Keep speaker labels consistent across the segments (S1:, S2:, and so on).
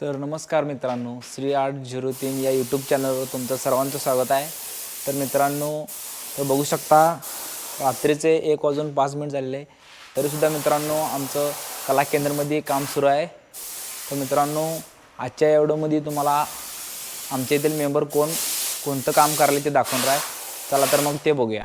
S1: तर नमस्कार मित्रांनो श्री आर्ट झिरो तीन या यूट्यूब चॅनलवर तुमचं सर्वांचं स्वागत आहे. तर मित्रांनो तर बघू शकता रात्रीचे एक वाजून पाच मिनिट झालेले तरीसुद्धा मित्रांनो आमचं कला केंद्रमध्ये काम सुरू आहे. तर मित्रांनो आजच्या या तुम्हाला आमच्या येथील मेंबर कोण कोणतं काम करायला ते दाखवणार आहे. चला तर मग ते बघूया.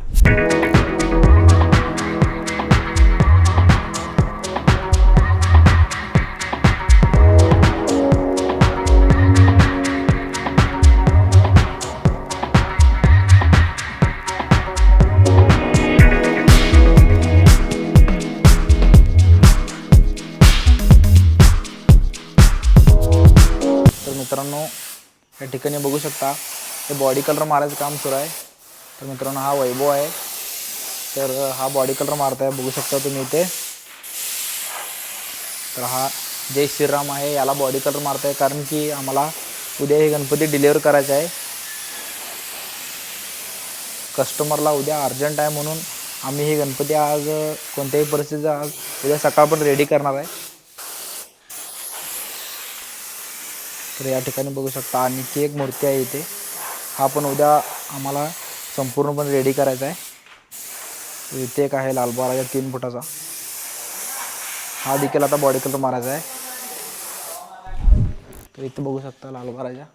S1: मित्रांनो या ठिकाणी बघू शकता हे बॉडी कलर मारायचं काम सुरू आहे. तर मित्रांनो हा वैभव आहे. तर हा बॉडी कलर मारत आहे बघू शकता तुम्ही इथे. तर हा जय श्रीराम आहे याला बॉडी कलर मारताय कारण की आम्हाला उद्या हे गणपती डिलिव्हर करायचं आहे. कस्टमरला उद्या अर्जंट आहे म्हणून आम्ही हे गणपती आज कोणत्याही परिस्थितीत आज उद्या सकाळपर्यंत रेडी करणार आहे. तर या ठिकाणी बघू शकता. आणखी एक मूर्ती आहे इथे. हा पण उद्या आम्हाला संपूर्णपणे रेडी करायचा आहे. इथे एक आहे लालबाराच्या तीन फुटाचा. हा देखील आता बॉडी कलर मारायचा आहे. तर इथे बघू शकता लालबाराच्या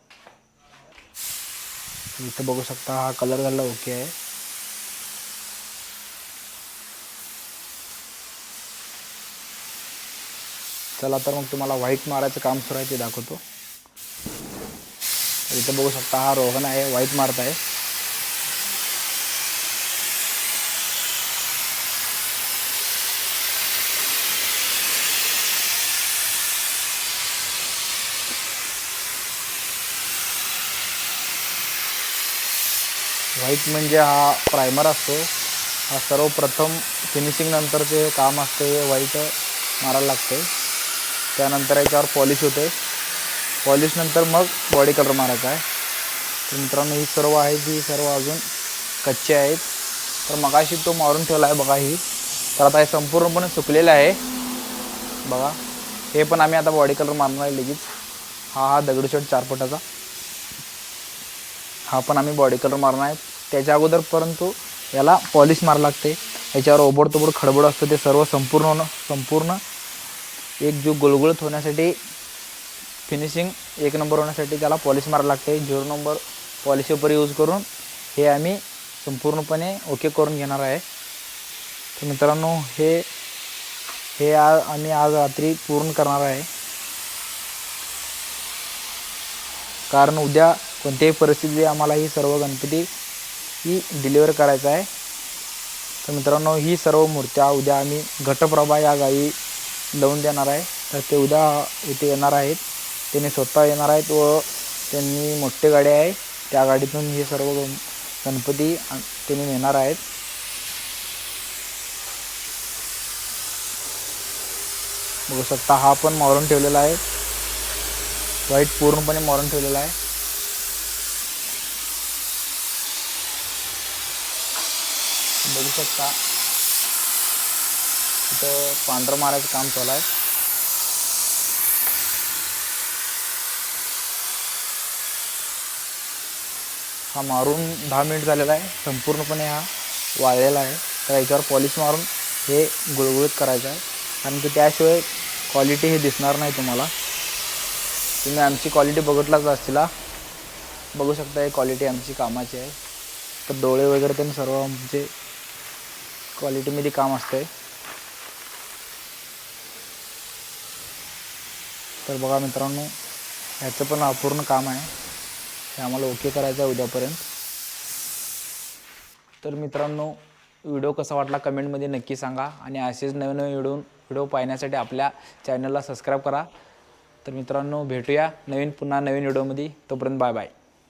S1: इथं बघू शकता हा कलर झाला ओके आहे. चला तर मग तुम्हाला व्हाईट मारायचं काम सुरू आहे ते दाखवतो. इथं बघू शकता हा रोहन आहे व्हाईट मारत आहे. व्हाईट म्हणजे हा प्रायमर असतो. हा सर्वप्रथम फिनिशिंग नंतरचे काम असते हे व्हाईट मारायला लागते. त्यानंतर याच्यावर पॉलिश होते. पॉलिशनंतर मग बॉडी कलर मारायचा आहे. तर मित्रांनो ही सर्व आहे जी सर्व अजून कच्चे आहेत. तर मगाशी तो मारून ठेवला आहे बघा ही. तर आता हे संपूर्णपणे सुकलेलं आहे. बघा हे पण आम्ही आता बॉडी कलर मारणार आहे लगेच. हा हा दगडूशेठ चार फुटाचा हा पण आम्ही बॉडी कलर मारणार आहे. त्याच्या अगोदर परंतु याला पॉलिश मार लागते. याच्यावर ओबड तोबड खडबड असतं ते सर्व संपूर्ण संपूर्ण एक जो गुळगुळत होण्यासाठी फिनिशिंग एक नंबर होण्यासाठी त्याला पॉलिश मारावं लागते. Zero number polish paper use करून हे आम्ही संपूर्णपणे ओके करून घेणार आहे. तर मित्रांनो हे हे आज आम्ही आज रात्री पूर्ण करणार आहे. कारण उद्या कोणत्याही परिस्थितीत आम्हाला ही सर्व गणपती ही डिलिव्हर करायचं आहे. तर मित्रांनो ही सर्व मूर्त्या उद्या आम्ही घटप्रभा या गावी लावून देणार आहे. तर ते उद्या इथे येणार आहेत. त्यांनी स्वतः येणार आहेत व त्यांनी मोठी गाडी आहे. त्या गाडीतून हे सर्व गण- गणपती त्यांनी नेणार आहेत. बघू शकता हा पण मारून ठेवलेला आहे. व्हाईट पूर्णपणे मारून ठेवलेला आहे. बघू शकता इथं पांढरं मारायचं काम चालू आहे. हा मारून दहा मिनिट झालेला आहे. संपूर्णपणे हा वाळलेला आहे. तर याच्यावर पॉलिश मारून हे गुळगुळीत करायचं आहे. कारण की त्याशिवाय क्वालिटी हे दिसणार नाही तुम्हाला. तुम्ही आमची क्वालिटी बघितलाच असतीला बघू शकता ही क्वालिटी आमची कामाची आहे. तर डोळे वगैरे त्यांनी सर्व आमचे क्वालिटीमध्ये काम असते तर बघा मित्रांनो ह्याचं पण अपूर्ण काम आहे. हे आम्हाला ओके करायचं आहे उद्यापर्यंत. तर मित्रांनो व्हिडिओ कसा वाटला कमेंटमध्ये नक्की सांगा आणि असेच नवीन नवीन व्हिडिओ व्हिडिओ पाहण्यासाठी आपल्या चॅनलला सबस्क्राईब करा. तर मित्रांनो भेटूया नवीन पुन्हा नवीन व्हिडिओमध्ये. तोपर्यंत बाय बाय.